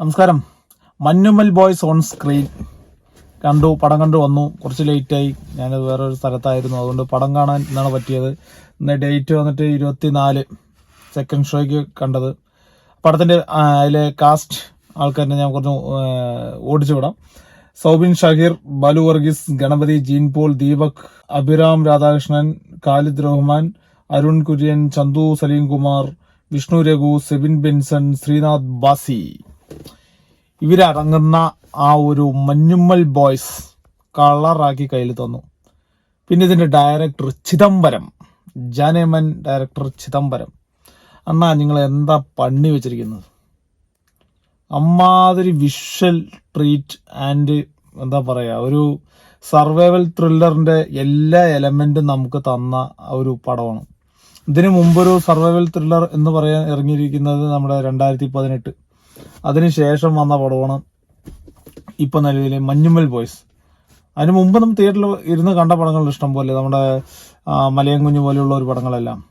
നമസ്കാരം. Manjummel boys on screen. കണ്ടു പടം കണ്ടു വന്നു. കുറച്ച് ലേറ്റായി. ഞാനത് വേറൊരു സ്ഥലത്തായിരുന്നു. അതുകൊണ്ട് പടം കാണാൻ ഇന്നാണ് പറ്റിയത്. ഇന്ന് ഡേറ്റ് വന്നിട്ട് ഇരുപത്തിനാല്. സെക്കൻഡ് ഷോയ്ക്ക് കണ്ടത്. പടത്തിന്റെ അതിലെ കാസ്റ്റ് ആൾക്കാരെ ഞാൻ കുറച്ച് ഓടിച്ചു വിടാം. സൗബിൻ ഷഹീർ ബാലു വർഗീസ് ഗണപതി ജീൻ പോൾ ദീപക് അഭിറാം രാധാകൃഷ്ണൻ ഖാലിദ് റഹ്മാൻ അരുൺ കുര്യൻ ചന്തു സലീം കുമാർ വിഷ്ണു രഘു സെബിൻ ബെൻസൺ ശ്രീനാഥ് ബാസി. ഇവരടങ്ങുന്ന ആ ഒരു മഞ്ഞുമ്മൽ ബോയ്സ് കളറാക്കി കയ്യിൽ തന്നു. പിന്നെ ഇതിന്റെ ഡയറക്ടർ ചിദംബരം ജാനേമൻ ഡയറക്ടർ ചിദംബരം. അണ്ണാ നിങ്ങൾ എന്താ പണി വെച്ചിരിക്കുന്നത്? അമ്മാതിരി വിഷ്വൽ ട്രീറ്റ് ആൻഡ് എന്താ പറയുക ഒരു സർവൈവൽ ത്രില്ലറിന്റെ എല്ലാ എലമെന്റും നമുക്ക് തന്ന ഒരു പടമാണ്. ഇതിനു മുമ്പൊരു സർവൈവൽ ത്രില്ലർ എന്ന് പറയാൻ ഇറങ്ങിയിരിക്കുന്നത് നമ്മുടെ രണ്ടായിരത്തി പതിനെട്ട്. അതിനുശേഷം വന്ന പടമാണ് ഇപ്പൊ നിലവിലെ മഞ്ഞുമ്മൽ ബോയ്സ്. അതിന് മുമ്പ് നമ്മൾ തിയേറ്ററിൽ ഇരുന്ന് കണ്ട പടങ്ങൾ ഇഷ്ടം പോലെ. നമ്മുടെ മലയം കുഞ്ഞു പോലെയുള്ള ഒരു പടങ്ങളെല്ലാം.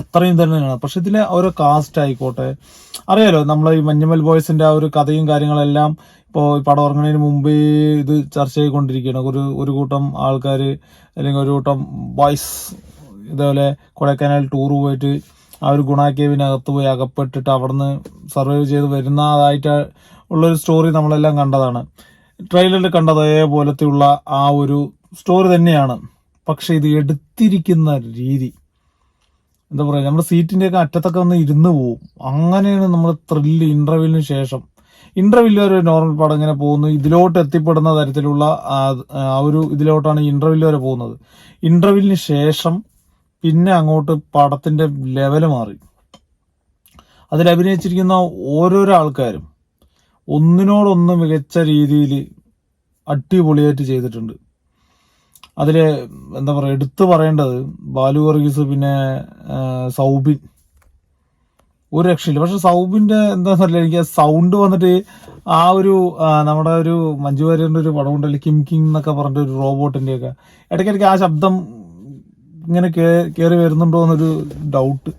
അത്രയും തന്നെയാണ്. പക്ഷെ ഇതിലെ ഓരോ കാസ്റ്റ് ആയിക്കോട്ടെ. അറിയാലോ നമ്മൾ ഈ മഞ്ഞുമൽ ബോയ്സിന്റെ ആ ഒരു കഥയും കാര്യങ്ങളെല്ലാം ഇപ്പോൾ പടം ഇറങ്ങുന്നതിന് മുമ്പേ ഇത് ചർച്ച ചെയ്തുകൊണ്ടിരിക്കുകയാണ്. ഒരു ഒരു കൂട്ടം ആൾക്കാർ അല്ലെങ്കിൽ ഒരു കൂട്ടം ബോയ്സ് ഇതേപോലെ കൊടൈക്കനാൽ ടൂർ പോയിട്ട് ആ ഒരു ഗുണ കേവിനകത്ത് പോയി അകപ്പെട്ടിട്ട് അവിടുന്ന് സർവൈവ് ചെയ്ത് വരുന്നതായിട്ട് ഉള്ളൊരു സ്റ്റോറി നമ്മളെല്ലാം കണ്ടതാണ്. ട്രെയിലറിൽ കണ്ടത് അതേപോലത്തെയുള്ള ആ ഒരു സ്റ്റോറി തന്നെയാണ്. പക്ഷെ ഇത് എടുത്തിരിക്കുന്ന രീതി. എന്താ പറയുക നമ്മുടെ സീറ്റിന്റെയൊക്കെ അറ്റത്തൊക്കെ ഒന്ന് ഇരുന്ന് പോവും. അങ്ങനെയാണ് നമ്മൾ ത്രില്ല് ഇന്റർവ്യൂവിന് ശേഷം. ഇന്റർവ്യൂവിൽ ഒരു നോർമൽ പടം ഇങ്ങനെ പോകുന്നു. ഇതിലോട്ട് എത്തിപ്പെടുന്ന തരത്തിലുള്ള ആ ഒരു ഇതിലോട്ടാണ് ഇന്റർവ്യൂവിൽ വരെ പോകുന്നത്. ഇന്റർവ്യൂവിന് ശേഷം പിന്നെ അങ്ങോട്ട് പടത്തിന്റെ ലെവൽ മാറി. അതിൽ അഭിനയിച്ചിരിക്കുന്ന ഓരോരോ ആൾക്കാരും ഒന്നിനോടൊന്ന് മികച്ച രീതിയിൽ അടിപൊളിയായിട്ട് ചെയ്തിട്ടുണ്ട്. അതിൽ എന്താ പറയുക എടുത്തു പറയേണ്ടത് ബാലു വർഗീസ് പിന്നെ സൗബിൻ. ഒരു രക്ഷയില്ല. പക്ഷെ സൗബിന്റെ എന്താ പറയുക എനിക്ക് സൗണ്ട് വന്നിട്ട് ആ ഒരു നമ്മുടെ ഒരു മഞ്ജു വാര്യറിന്റെ ഒരു പടം ഉണ്ടല്ലോ കിം കിങ് എന്നൊക്കെ പറഞ്ഞിട്ട് ഒരു റോബോട്ടിന്റെയൊക്കെ ഇടയ്ക്കിടയ്ക്ക് ആ ശബ്ദം ഇങ്ങനെ കയറി വരുന്നുണ്ടോ എന്നൊരു ഡൗട്ട്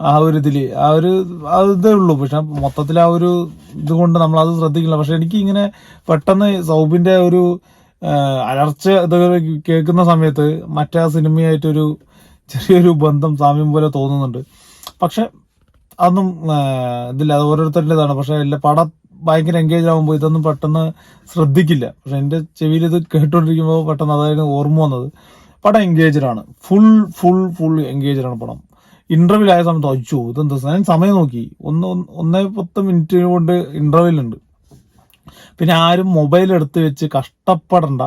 ആ ഒരു ഇതിൽ. ആ ഒരു അതേ ഉള്ളൂ. പക്ഷെ മൊത്തത്തിൽ ആ ഒരു ഇതുകൊണ്ട് നമ്മൾ അത് ശ്രദ്ധിക്കില്ല. പക്ഷെ എനിക്ക് ഇങ്ങനെ പെട്ടെന്ന് സൗബിന്റെ ഒരു അലർച്ച ഇത് കേൾക്കുന്ന സമയത്ത് മറ്റേ സിനിമയായിട്ടൊരു ചെറിയൊരു ബന്ധം സാമ്യം പോലെ തോന്നുന്നുണ്ട്. പക്ഷെ അതൊന്നും ഇതില്ല. അത് ഓരോരുത്തരുടേതാണ്. പക്ഷെ എല്ലാ പട ഭയങ്കര എൻഗേജ് ആകുമ്പോൾ ഇതൊന്നും പെട്ടെന്ന് ശ്രദ്ധിക്കില്ല. പക്ഷെ എന്റെ ചെവിയിൽ ഇത് കേട്ടോണ്ടിരിക്കുമ്പോൾ പെട്ടെന്ന് അതായത് ഓർമ്മ വന്നത്. പടം എൻഗേജഡ് ആണ്. ഫുൾ ഫുൾ ഫുൾ എൻഗേജഡ് ആണ് പടം. ഇന്റർവ്യൂ ആയ സമയത്ത് അയച്ചു ഇതെന്താ ഞാൻ സമയം നോക്കി. ഒന്ന് ഒന്ന് പത്ത് മിനിറ്റ് കൊണ്ട് ഇന്റർവ്യൂൽ ഉണ്ട് പിന്നെ ആരും മൊബൈൽ എടുത്ത് വെച്ച് കഷ്ടപ്പെടണ്ട.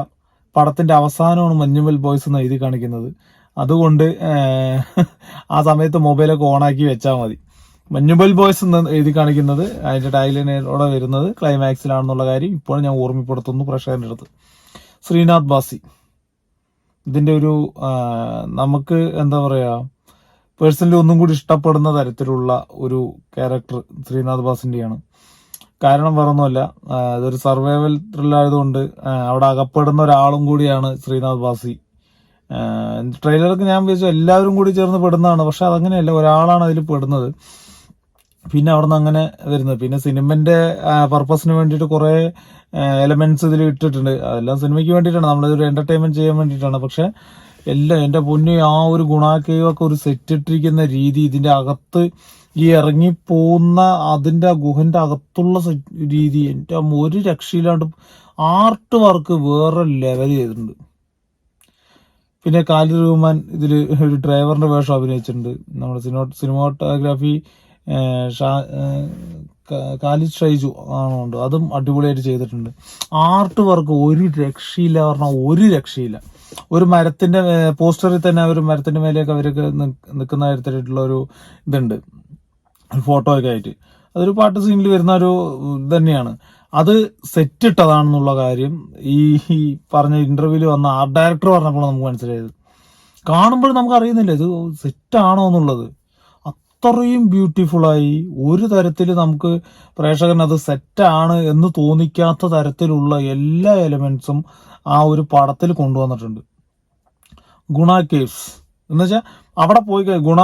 പടത്തിന്റെ അവസാനമാണ് മഞ്ഞുമൽ ബോയ്സ് എന്ന് എഴുതി കാണിക്കുന്നത്. അതുകൊണ്ട് ആ സമയത്ത് മൊബൈലൊക്കെ ഓണാക്കി വെച്ചാൽ മതി. മഞ്ഞുമൽ ബോയ്സ് എന്ന് എഴുതി കാണിക്കുന്നത് അതിന്റെ ടൈലിനോടെ വരുന്നത് ക്ലൈമാക്സിലാണെന്നുള്ള കാര്യം ഇപ്പോഴും ഞാൻ ഓർമ്മപ്പെടുത്തുന്നു പ്രേക്ഷകന്റെ അടുത്ത്. ശ്രീനാഥ് ബാസി. ഇതിന്റെ ഒരു നമുക്ക് എന്താ പറയുക പേഴ്സണലി ഒന്നും കൂടി ഇഷ്ടപ്പെടുന്ന തരത്തിലുള്ള ഒരു ക്യാരക്ടർ ശ്രീനാഥ് ബാസിന്റെയാണ് കാരണം പറഞ്ഞല്ല ഇതൊരു സർവൈവൽ ത്രില്ലായതുകൊണ്ട് അവിടെ അകപ്പെടുന്ന ഒരാളും കൂടിയാണ് ശ്രീനാഥ് ബാസി. ട്രെയിലറൊക്കെ ഞാൻ വിചാരിച്ചു എല്ലാവരും കൂടി ചേർന്ന് പെടുന്നതാണ് പക്ഷെ അതങ്ങനെയല്ല ഒരാളാണ് അതിൽ പെടുന്നത്. പിന്നെ അവിടുന്ന് അങ്ങനെ വരുന്നത്. പിന്നെ സിനിമന്റെ പർപ്പസിന് വേണ്ടിയിട്ട് കുറെ എലമെന്റ്സ് ഇതിൽ ഇട്ടിട്ടുണ്ട്. അതെല്ലാം സിനിമയ്ക്ക് വേണ്ടിയിട്ടാണ്. നമ്മളിതൊരു എന്റർടൈൻമെന്റ് ചെയ്യാൻ വേണ്ടിയിട്ടാണ്. പക്ഷെ എല്ലാം എന്റെ പൊന്നു ആ ഒരു ഗുണാക്കേവൊക്കെ ഒരു സെറ്റ് ഇട്ടിരിക്കുന്ന രീതി ഇതിന്റെ അകത്ത് ഈ ഇറങ്ങിപ്പോകുന്ന അതിന്റെ ഗുഹന്റെ അകത്തുള്ള രീതി എന്റെ ഒരു രക്ഷയില്ലാണ്ട് ആർട്ട് വർക്ക് വേറെ ലെവൽ ചെയ്തിട്ടുണ്ട്. പിന്നെ കാലി റഹ്മാൻ ഇതിൽ ഒരു ഡ്രൈവറിന്റെ വേഷം അഭിനയിച്ചിട്ടുണ്ട്. നമ്മുടെ സിനിമ സിനിമാട്ടോഗ്രാഫി കാലിദ് ഷൈജു ആണുണ്ട്. അതും അടിപൊളിയായിട്ട് ചെയ്തിട്ടുണ്ട്. ആർട്ട് വർക്ക് ഒരു രക്ഷയില്ല പറഞ്ഞാൽ ഒരു രക്ഷയില്ല. ഒരു മരത്തിന്റെ പോസ്റ്ററിൽ തന്നെ ഒരു മരത്തിന്റെ മേലെയൊക്കെ അവർക്ക് നിൽക്കുന്ന തരത്തിലുള്ള ഒരു ഇതുണ്ട്. ഫോട്ടോ ഒക്കെ ആയിട്ട്. അതൊരു പാട്ട് സീനിൽ വരുന്ന ഒരു തന്നെയാണ് അത് സെറ്റ് ഇട്ടതാണെന്നുള്ള കാര്യം ഈ പറഞ്ഞ ഇന്റർവ്യൂവിൽ വന്ന ആർട്ട് ഡയറക്ടർ പറഞ്ഞപ്പോൾ നമുക്ക് മനസ്സിലായത്. കാണുമ്പോൾ നമുക്ക് അറിയുന്നില്ല ഇത് സെറ്റ് ആണോ എന്നുള്ളത്. അത്രയും ബ്യൂട്ടിഫുള്ളായി ഒരു തരത്തിൽ നമുക്ക് പ്രേക്ഷകൻ അത് സെറ്റാണ് എന്ന് തോന്നിക്കാത്ത തരത്തിലുള്ള എല്ലാ എലമെന്റ്സും ആ ഒരു പടത്തിൽ കൊണ്ടുവന്നിട്ടുണ്ട്. ഗുണ കേവ്സ് എന്ന് വെച്ചാൽ അവിടെ പോയി ഗുണ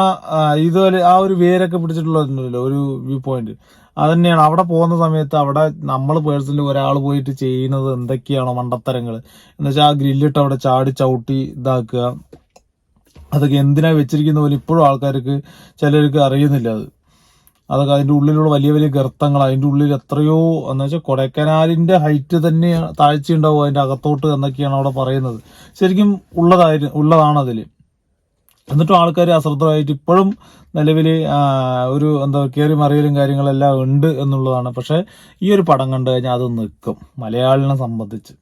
ഇതുപോലെ ആ ഒരു വേരൊക്കെ പിടിച്ചിട്ടുള്ളതല്ലോ ഒരു വ്യൂ പോയിന്റ് അത് തന്നെയാണ്. അവിടെ പോകുന്ന സമയത്ത് അവിടെ നമ്മൾ പേഴ്സണലി ഒരാൾ പോയിട്ട് ചെയ്യുന്നത് എന്തൊക്കെയാണോ മണ്ടത്തരങ്ങൾ എന്ന് വെച്ചാൽ ആ ഗ്രില്ലിട്ട് അവിടെ ചാടി ചവിട്ടി ഇതാക്കുക. അതൊക്കെ എന്തിനാ വെച്ചിരിക്കുന്ന പോലും ഇപ്പോഴും ആൾക്കാർക്ക് ചിലർക്ക് അറിയുന്നില്ല അത്. അതൊക്കെ അതിന്റെ ഉള്ളിലുള്ള വലിയ വലിയ ഗർത്തങ്ങൾ അതിന്റെ ഉള്ളിൽ എത്രയോ എന്ന് വെച്ചാൽ കൊടൈക്കനാലിന്റെ ഹൈറ്റ് തന്നെ താഴ്ച ഉണ്ടാവും അതിന്റെ അകത്തോട്ട് എന്നൊക്കെയാണ് അവിടെ പറയുന്നത്. ശരിക്കും ഉള്ളതായിരുന്നു ഉള്ളതാണ് അതിൽ എന്നിട്ടും ആൾക്കാർ അശ്രദ്ധമായിട്ട് ഇപ്പോഴും നിലവിൽ ഒരു എന്താ കയറി മറിയലും കാര്യങ്ങളെല്ലാം ഉണ്ട് എന്നുള്ളതാണ്. പക്ഷേ ഈ ഒരു പടം കണ്ടു കഴിഞ്ഞാൽ അത് നിൽക്കും മലയാളിനെ സംബന്ധിച്ച്.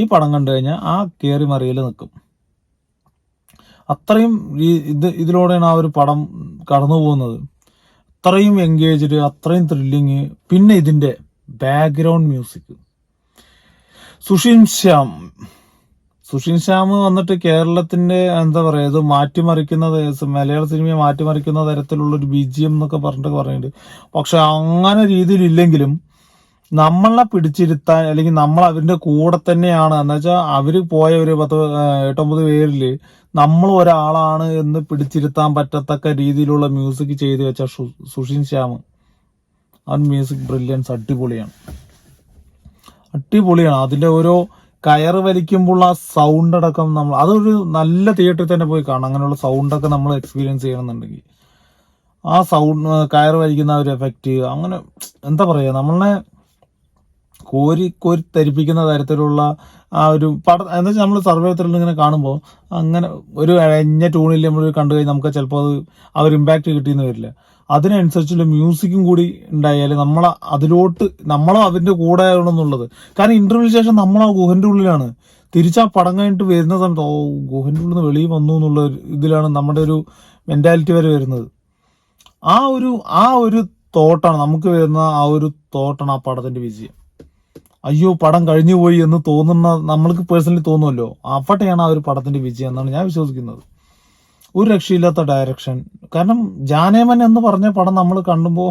ഈ പടം കണ്ടു കഴിഞ്ഞാൽ ആ കയറി മറിയൽ നിൽക്കും അത്രയും ഈ ഇത് ഇതിലൂടെയാണ് ആ ഒരു പടം കടന്നു പോകുന്നത്. അത്രയും എൻഗേജ്ഡ് അത്രയും ത്രില്ലിങ് പിന്നെ ഇതിന്റെ ബാക്ക്ഗ്രൗണ്ട് മ്യൂസിക് സുഷിൻ ശ്യാം. സുഷിൻ ശ്യാം വന്നിട്ട് കേരളത്തിന്റെ എന്താ പറയുക ഇത് മാറ്റിമറിക്കുന്ന മലയാള സിനിമയെ മാറ്റിമറിക്കുന്ന തരത്തിലുള്ള ഒരു ബി ജി എം എന്നൊക്കെ പറഞ്ഞിട്ട് പറയുന്നുണ്ട്. പക്ഷെ അങ്ങനെ രീതിയിലില്ലെങ്കിലും നമ്മളെ പിടിച്ചിരുത്താൻ അല്ലെങ്കിൽ നമ്മൾ അവരുടെ കൂടെ തന്നെയാണ്. എന്ന് വെച്ചാൽ അവർ പോയ ഒരു പത്ത് എട്ടൊമ്പത് പേരിൽ നമ്മൾ ഒരാളാണ് എന്ന് പിടിച്ചിരുത്താൻ പറ്റത്തക്ക രീതിയിലുള്ള മ്യൂസിക് ചെയ്ത് വെച്ച സുഷിൻ ശ്യാം. അവൻ മ്യൂസിക് ബ്രില്യൻസ് അടിപൊളിയാണ്. അടിപൊളിയാണ്. അതിന്റെ ഓരോ കയറ് വലിക്കുമ്പോൾ ആ സൗണ്ട് അടക്കം നമ്മൾ അതൊരു നല്ല തിയേറ്ററിൽ തന്നെ പോയി കാണാം അങ്ങനെയുള്ള സൗണ്ടൊക്കെ നമ്മൾ എക്സ്പീരിയൻസ് ചെയ്യണമെന്നുണ്ടെങ്കിൽ. ആ സൗണ്ട് കയർ വലിക്കുന്ന ഒരു എഫക്റ്റ് അങ്ങനെ എന്താ പറയുക നമ്മളെ കോരി കോരി തരിപ്പിക്കുന്ന തരത്തിലുള്ള ആ ഒരു പട. എന്താ വെച്ചാൽ നമ്മൾ സർവേ ത്രില്ല് ഇങ്ങനെ കാണുമ്പോൾ അങ്ങനെ ഒരു അഴഞ്ഞ ട്യൂണിൽ നമ്മൾ കണ്ടു കഴിഞ്ഞാൽ നമുക്ക് ചിലപ്പോൾ അത് ആ ഒരു ഇമ്പാക്ട് കിട്ടിയെന്ന് വരില്ല. അതിനനുസരിച്ചുള്ള മ്യൂസിക്കും കൂടി ഉണ്ടായാൽ നമ്മൾ അതിലോട്ട് നമ്മളും അതിന്റെ കൂടെ ആവണമെന്നുള്ളത് കാരണം ഇന്റർവ്യൂവിന് ശേഷം നമ്മൾ ആ ഗുഹന്റെ ഉള്ളിലാണ്. തിരിച്ചാ പടം കഴിഞ്ഞിട്ട് വരുന്ന സമയത്ത് ഓ ഗുഹന്റെ ഉള്ളിൽ നിന്ന് വെളിയിൽ വന്നു എന്നുള്ള ഇതിലാണ് നമ്മുടെ ഒരു മെന്റാലിറ്റി വരെ വരുന്നത്. ആ ഒരു ആ ഒരു തോട്ടാണ് നമുക്ക് വരുന്ന ആ ഒരു തോട്ടാണ് ആ പടത്തിന്റെ വിജയം. അയ്യോ പടം കഴിഞ്ഞു പോയി എന്ന് തോന്നുന്ന നമ്മൾക്ക് പേഴ്സണലി തോന്നുമല്ലോ. അവിടെയാണ് ആ ഒരു പടത്തിന്റെ വിജയം എന്നാണ് ഞാൻ വിശ്വസിക്കുന്നത്. ഒരു രക്ഷയില്ലാത്ത ഡയറക്ഷൻ കാരണം ജാനേമൻ എന്ന് പറഞ്ഞ പടം നമ്മൾ കാണുമ്പോൾ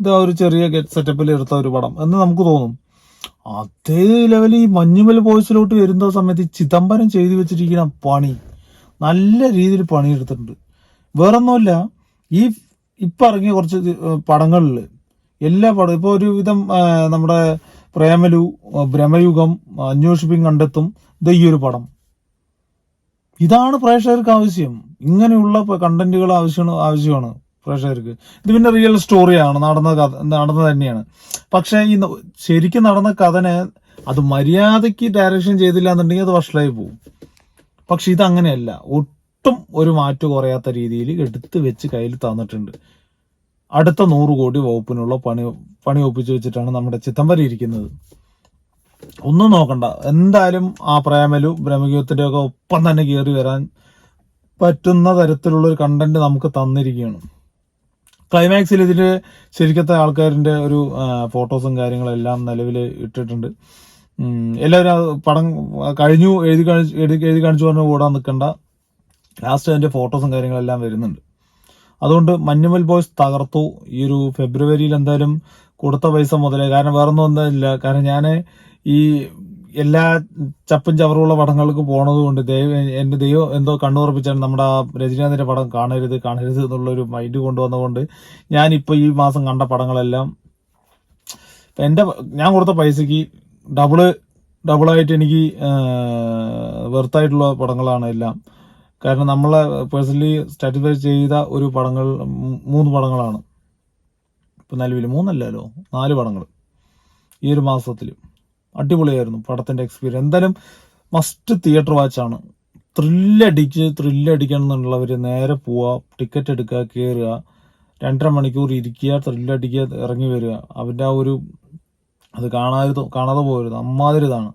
ഇത് ഒരു ചെറിയ ഗെറ്റ് സെറ്റപ്പിൽ എടുത്ത ഒരു പടം എന്ന് നമുക്ക് തോന്നും. അതേ ലെവലിൽ ഈ മഞ്ഞുമൽ ബോയ്സിലോട്ട് വരുന്ന സമയത്ത് ഈ ചിദംബരം ചെയ്തു വെച്ചിരിക്കുന്ന പണി നല്ല രീതിയിൽ പണിയെടുത്തിട്ടുണ്ട്. വേറൊന്നുമില്ല ഈ ഇപ്പൊ ഇറങ്ങിയ കുറച്ച് പടങ്ങളിൽ എല്ലാ പടം ഇപ്പൊ ഒരുവിധം നമ്മുടെ പ്രേമലു ഭ്രമയുഗം അന്വേഷിപ്പിൻ കണ്ടെത്തും. ഒരു പടം. ഇതാണ് പ്രേക്ഷകർക്ക് ആവശ്യം. ഇങ്ങനെയുള്ള കണ്ടന്റുകൾ ആവശ്യമാണ് ആവശ്യമാണ് പ്രേക്ഷകർക്ക്. ഇത് പിന്നെ റിയൽ സ്റ്റോറിയാണ് നടന്ന കഥ നടന്ന തന്നെയാണ്. പക്ഷേ ഈ ശരിക്കും നടന്ന കഥനെ അത് മര്യാദയ്ക്ക് ഡയറക്ഷൻ ചെയ്തില്ല എന്നുണ്ടെങ്കിൽ അത് വഷളായി പോകും. പക്ഷെ ഇതങ്ങനെയല്ല. ഒട്ടും ഒരു മാറ്റം കുറയാത്ത രീതിയിൽ എടുത്ത് വെച്ച് കയ്യിൽ തന്നിട്ടുണ്ട്. അടുത്ത നൂറ് കോടി വകുപ്പിനുള്ള പണി പണി ഒപ്പിച്ചു വെച്ചിട്ടാണ് നമ്മുടെ ചിത്തമ്പരി ഇരിക്കുന്നത്. ഒന്നും നോക്കണ്ട. എന്തായാലും ആ പ്രേമലു ബ്രഹ്മഗീതത്തിന്റെ ഒക്കെ ഒപ്പം തന്നെ കയറി വരാൻ പറ്റുന്ന തരത്തിലുള്ള ഒരു കണ്ടന്റ് നമുക്ക് തന്നിരിക്കുകയാണ്. ക്ലൈമാക്സിൽ ഇതിൽ ശരിക്കത്തെ ആൾക്കാരിന്റെ ഒരു ഫോട്ടോസും കാര്യങ്ങളെല്ലാം നിലവിൽ ഇട്ടിട്ടുണ്ട്. എല്ലാവരും പടം കഴിഞ്ഞു എഴുതി കാണിച്ച് എഴുതി കാണിച്ചു പറഞ്ഞ് ഓടാൻ നിൽക്കണ്ട ലാസ്റ്റ് അതിന്റെ ഫോട്ടോസും കാര്യങ്ങളെല്ലാം വരുന്നുണ്ട്. അതുകൊണ്ട് മഞ്ഞുമൽ ബോയ്സ് തകർത്തു. ഈ ഒരു ഫെബ്രുവരിയിൽ എന്തായാലും കൊടുത്ത പൈസ മുതലേ. കാരണം വേറൊന്നും ഒന്നുമില്ല കാരണം ഞാൻ ഈ എല്ലാ ചപ്പും ചവറുള്ള പടങ്ങൾക്ക് പോണത് കൊണ്ട് ദൈവം എന്റെ ദൈവം എന്തോ കണ്ണുറപ്പിച്ചാണ് നമ്മുടെ ആ രജനീകാന്തിന്റെ പടം കാണരുത് കാണരുത് എന്നുള്ളൊരു മൈൻഡ് കൊണ്ടുവന്നതുകൊണ്ട് ഞാനിപ്പോൾ ഈ മാസം കണ്ട പടങ്ങളെല്ലാം എന്റെ ഞാൻ കൊടുത്ത പൈസക്ക് ഡബിൾ ഡബിളായിട്ട് എനിക്ക് വെർത്തായിട്ടുള്ള പടങ്ങളാണ് എല്ലാം. കാരണം നമ്മളെ പേഴ്സണലി സ്റ്റാറ്റിഫൈ ചെയ്ത ഒരു പടങ്ങൾ മൂന്ന് പടങ്ങളാണ്. ഇപ്പം നിലവിൽ മൂന്നല്ലല്ലോ നാല് പടങ്ങൾ ഈ ഒരു മാസത്തിൽ അടിപൊളിയായിരുന്നു പടത്തിന്റെ എക്സ്പീരിയൻസ് എന്തായാലും മസ്റ്റ് തിയേറ്റർ വാച്ചാണ് ത്രില്ലടിച്ച് ത്രില്ലടിക്കണം എന്നുള്ളവർ നേരെ പോവുക ടിക്കറ്റ് എടുക്കുക കയറുക രണ്ടര മണിക്കൂർ ഇരിക്കുക ത്രില്ലടിക്കുക ഇറങ്ങി വരിക. അവന്റെ ആ ഒരു അത് കാണാതെ കാണാതെ പോകരുത്. അമ്മാതിരിതാണ്.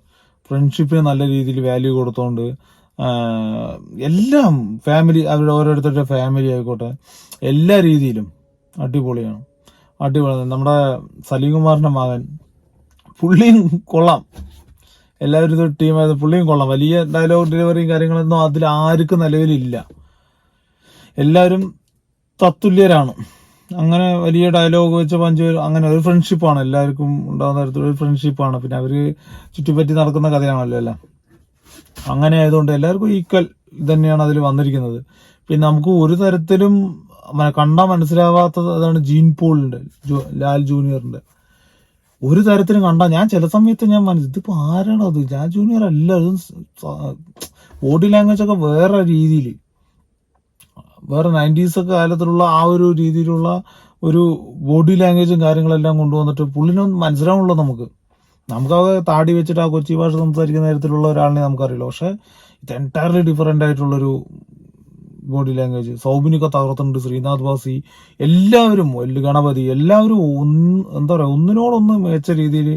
ഫ്രണ്ട്ഷിപ്പിന് നല്ല രീതിയിൽ വാല്യൂ കൊടുത്തോണ്ട് എല്ലാം ഫാമിലി അവരുടെ ഓരോരുത്തരുടെ ഫാമിലി ആയിക്കോട്ടെ എല്ലാ രീതിയിലും അടിപൊളിയാണ്. അടിപൊളി. നമ്മുടെ സലീം കുമാറിന്റെ മകൻ പുള്ളിയും കൊള്ളാം. എല്ലാവരും ഇത് ടീമായത് പുള്ളിയും കൊള്ളാം. വലിയ ഡയലോഗ് ഡെലിവറിയും കാര്യങ്ങളൊന്നും അതിൽ ആർക്കും നിലവിലില്ല. എല്ലാവരും തത്തുല്യരാണ്. അങ്ങനെ വലിയ ഡയലോഗ് വെച്ച് പഞ്ച് അങ്ങനെ ഒരു ഫ്രണ്ട്ഷിപ്പാണ് എല്ലാവർക്കും ഉണ്ടാകുന്ന തരത്തിലൊരു ഫ്രണ്ട്ഷിപ്പാണ് പിന്നെ അവർ ചുറ്റിപ്പറ്റി നടക്കുന്ന കഥയാണല്ലോ എല്ലാം. അങ്ങനെ ആയതുകൊണ്ട് എല്ലാവർക്കും ഈക്വൽ തന്നെയാണ് അതിൽ വന്നിരിക്കുന്നത്. പിന്നെ നമുക്ക് ഒരു തരത്തിലും കണ്ടാൽ കണ്ടാ മനസ്സിലാവാത്തത് അതാണ് ജീൻ പോളിന്റെ ലാൽ ജൂനിയറിന്റെ. ഒരു തരത്തിലും കണ്ട ഞാൻ ചില സമയത്ത് ഞാൻ മനസ്സിൽ ഇതിപ്പോൾ ആരാണ് അത്? ലാൽ ജൂനിയർ അല്ല ബോഡി ലാംഗ്വേജ് ഒക്കെ വേറെ രീതിയിൽ. വേറെ നയന്റീസ് കാലത്തിലുള്ള ആ ഒരു രീതിയിലുള്ള ഒരു ബോഡി ലാംഗ്വേജും കാര്യങ്ങളെല്ലാം കൊണ്ടുവന്നിട്ട് പുള്ളിനൊന്നും മനസ്സിലാവുള്ളൂ നമുക്ക്. നമുക്കത് താടി വെച്ചിട്ട് ആ കൊച്ചി ഭാഷ സംസാരിക്കുന്ന തരത്തിലുള്ള ഒരാളിനെ നമുക്കറിയില്ല. പക്ഷെ ഇത് എന്റയർലി ഡിഫറെന്റ് ആയിട്ടുള്ളൊരു ബോഡി ലാംഗ്വേജ് സൗബിനൊക്കെ തകർത്തുണ്ട് ശ്രീനാഥ് വാസി എല്ലാവരും എൽ ഗണപതി എല്ലാവരും ഒന്ന് എന്താ പറയുക ഒന്നിനോടൊന്ന് മികച്ച രീതിയിൽ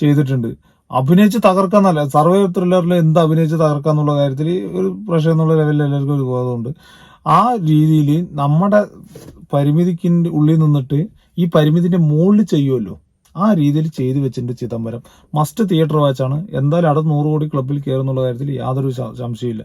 ചെയ്തിട്ടുണ്ട്. അഭിനയിച്ച് തകർക്കാന്നല്ല സർവേ ത്രില്ലറിൽ എന്ത് അഭിനയിച്ച് തകർക്കാന്നുള്ള കാര്യത്തിൽ ഒരു പ്രശ്നം എന്നുള്ള ലെവലിൽ എല്ലാവർക്കും ഒരു ബോധമുണ്ട്. ആ രീതിയിൽ നമ്മുടെ പരിമിതിക്ക് ഉള്ളിൽ നിന്നിട്ട് ഈ പരിമിതിന്റെ മുകളിൽ ചെയ്യുമല്ലോ ആ രീതിയിൽ ചെയ്തു വെച്ചിട്ടുണ്ട് ചിദംബരം. Must theatre വാച്ചാണ്. എന്തായാലും അടുത്ത നൂറ് കോടി ക്ലബിൽ കയറുന്നുള്ള കാര്യത്തിൽ യാതൊരു സംശയമില്ല